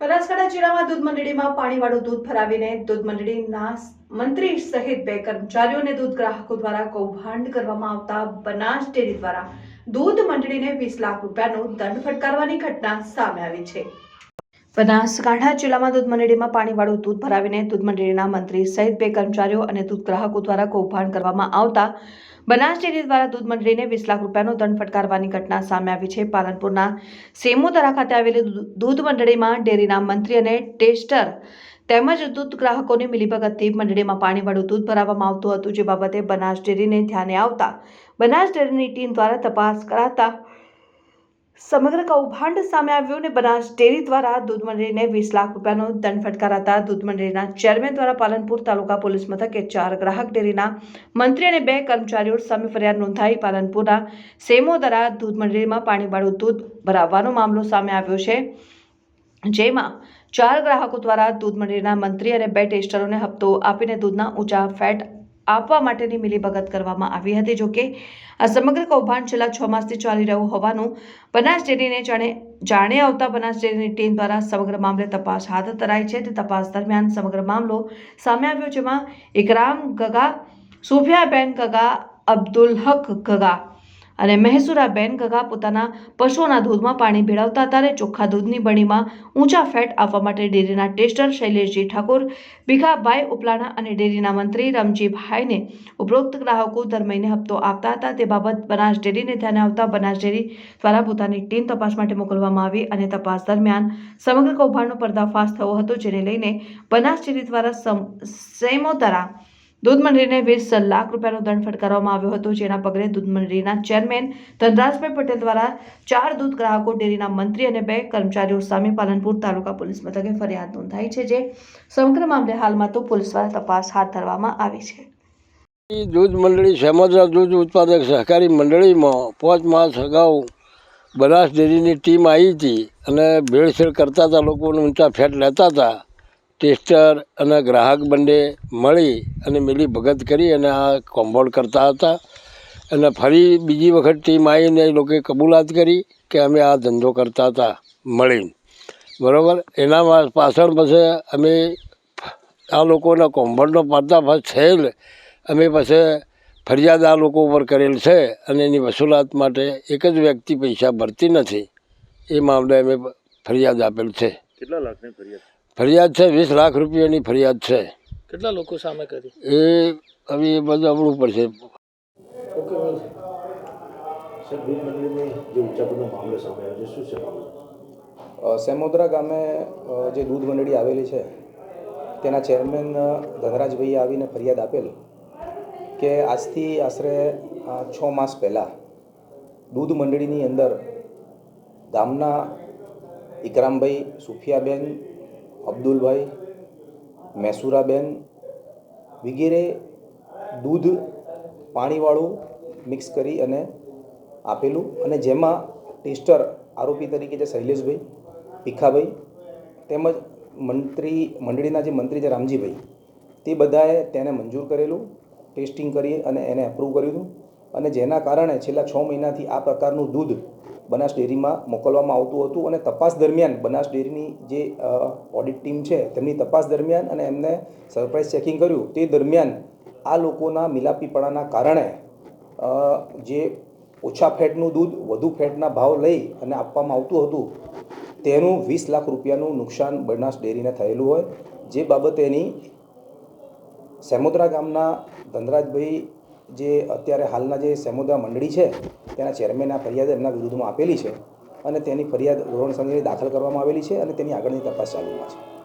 બનાસકાંઠા જિલ્લામાં દૂધ મંડળીમાં પાણીવાળું દૂધ ભરાવીને દૂધ મંડળીના મંત્રી સહિત બે કર્મચારીઓને દૂધ ગ્રાહકો દ્વારા કૌભાંડ કરવામાં આવતા બનાસ ડેરી દ્વારા દૂધ મંડળીને વીસ લાખ રૂપિયાનો દંડ ફટકારવાની ઘટના સામે આવી છે. બનાસકાંઠા જિલ્લામાં દૂધ મંડળીમાં પાણીવાળું દૂધ ભરાવીને દૂધ મંડળીના મંત્રી સહિત બે કર્મચારીઓ અને દૂધ ગ્રાહકો દ્વારા કૌભાંડ કરવામાં આવતા બનાસ ડેરી દ્વારા દૂધ મંડળીને વીસ લાખ રૂપિયાનો દંડ ફટકારવાની ઘટના સામે આવી છે. પાલનપુરના સેમોદરા ખાતે આવેલી દૂધ મંડળીમાં ડેરીના મંત્રી અને ટેસ્ટર તેમજ દૂધ ગ્રાહકોની મિલીભગતથી મંડળીમાં પાણીવાળું દૂધ ભરાવવામાં આવતું હતું. જે બાબતે બનાસ ડેરીને ધ્યાને આવતા બનાસ ડેરીની ટીમ દ્વારા તપાસ કરાતા સમગ્ર કૌભાંડ સામે આવ્યું અને બનાસ ડેરી દ્વારા દૂધ મંડળીને વીસ લાખ રૂપિયાનો દંડ ફટકારાતા દૂધ મંડળીના ચેરમેન દ્વારા પાલનપુર તાલુકા પોલીસ મથકે ચાર ગ્રાહક ડેરીના મંત્રી અને બે કર્મચારીઓ સામે ફરિયાદ નોંધાઈ. પાલનપુરના સેમોદરા દૂધ મંડળીમાં પાણીવાળું દૂધ ભરાવવાનો મામલો સામે આવ્યો છે, જેમાં ચાર ગ્રાહકો દ્વારા દૂધ મંડળીના મંત્રી અને બે ટેસ્ટરોને હપ્તો આપીને દૂધના ઊંચા ફેટ આપવા માટેની મિલીભગત કરવામાં આવી હતી. જોકે આ સમગ્ર કૌભાંડ છેલ્લા છ માસથી ચાલી રહ્યું હોવાનું બનાસ ડેરીને જાણે જાણે આવતા બનાસ ડેરીની ટીમ દ્વારા સમગ્ર મામલે તપાસ હાથ ધરાઈ છે. તે તપાસ દરમિયાન સમગ્ર મામલો સામે આવ્યો, જેમાં ઇકરામ ગગા, સુફિયાબેન ગગા, અબ્દુલ હક ગગા અને મહેસુરાબેન ગગા પોતાના પશુઓના દૂધમાં પાણી ભેળવતા ત્યારે ચોખ્ખા દૂધની બણીમાં ઊંચા ફેટ આપવા માટે ડેરીના ટેસ્ટર શૈલેષજી ઠાકોર, ભીખાભાઈ ઉપલાણા અને ડેરીના મંત્રી રમજીભાઈને ઉપરોક્ત ગ્રાહકો દર મહિને હપ્તો આપતા હતા. તે બાબત બનાસ ડેરીને ધ્યાને આવતા બનાસ ડેરી દ્વારા પોતાની ટીમ તપાસ માટે મોકલવામાં આવી અને તપાસ દરમિયાન સમગ્ર કૌભાંડનો પર્દાફાશ થયો હતો, જેને લઈને બનાસ ડેરી દ્વારા સમ- સેમોદરા દૂધ મંડળીને વીસ લાખ રૂપિયાનો દંડ ફટકારવામાં આવ્યો હતો, જેના પગલે દૂધ મંડળીના ચેરમેન ધનરાજભાઈ પટેલ દ્વારા ચાર દૂધ ગ્રાહકો, ડેરીના મંત્રી અને બે કર્મચારીઓ સામે પાલનપુર તાલુકા પોલીસ મથકે ફરિયાદ નોંધાઈ છે, જે સમગ્ર મામલે હાલમાં તો પોલીસ દ્વારા તપાસ હાથ ધરવામાં આવી છે. દૂધ મંડળી સેમોદરા દૂધ ઉત્પાદક સહકારી મંડળીમાં પાંચ માસ અગાઉ બનાસ ડેરીની ટીમ આવી હતી અને ભેળસેળ કરતા હતા, લોકોને ઊંચા ફેટ લેતા હતા. ટેસ્ટર અને ગ્રાહક બંને મળી અને મિલી ભગત કરી અને આ કોમ્પાઉન્ડ કરતા હતા. અને ફરી બીજી વખત ટીમ આવીને એ લોકોએ કબૂલાત કરી કે અમે આ ધંધો કરતા હતા મળીને. બરાબર? એના પાછળ પછી અમે આ લોકોના કૌભાંડનો પર્દાફાશ થયેલ અમે પછી ફરિયાદ આ લોકો ઉપર કરેલ છે અને એની વસૂલાત માટે એક જ વ્યક્તિ પૈસા ભરતી નથી. એ મામલે અમે ફરિયાદ આપેલ છે. કેટલા લાખની ફરિયાદ? ફરિયાદ છે વીસ લાખ રૂપિયાની ફરિયાદ છે. કેટલા લોકો સામે કરી? એ હવે એ બધું આવડવું પડશે. સેમોદરા ગામે જે દૂધ મંડળી આવેલી છે તેના ચેરમેન ધનરાજભાઈએ આવીને ફરિયાદ આપેલ કે આજથી આશરે છ માસ પહેલાં દૂધ મંડળીની અંદર ગામના ઇકરામભાઈ સુફિયાબેન અબ્દુલભાઈ મૈસુરાબેન વગેરે દૂધ પાણીવાળું મિક્સ કરી અને આપેલું અને જેમાં ટેસ્ટર આરોપી તરીકે જે શૈલેષભાઈ ભીખાભાઈ તેમજ મંત્રી, મંડળીના જે મંત્રી છે રામજીભાઈ, તે બધાએ તેને મંજૂર કરેલું, ટેસ્ટિંગ કરી અને એને એપ્રૂવ કર્યું અને જેના કારણે છેલ્લા છ મહિનાથી આ પ્રકારનું દૂધ બનાસ ડેરીમાં મોકલવામાં આવતું હતું અને તપાસ દરમિયાન બનાસ ડેરીની જે ઓડિટ ટીમ છે, તેમની તપાસ દરમિયાન અને એમને સરપ્રાઇઝ ચેકિંગ કર્યું. તે દરમિયાન આ લોકોના મિલાપીપણાના કારણે જે ઓછા ફેટનું દૂધ, વધુ ફેટના ભાવ લઈ અને આપવામાં આવતું હતું, તેનું વીસ લાખ રૂપિયાનું નુકસાન બનાસ ડેરીને થયેલું હોય. જે બાબતે એની સેમોદરા ગામના ધનરાજભાઈ જે અત્યારે હાલના જે સેમોદરા મંડળી છે, તેના ચેરમેન આ ફરિયાદ એમના વિરુદ્ધમાં આપેલી છે અને તેની ફરિયાદ ધોરણસરની દાખલ કરવામાં આવેલી છે અને તેની આગળની તપાસ ચાલુમાં છે.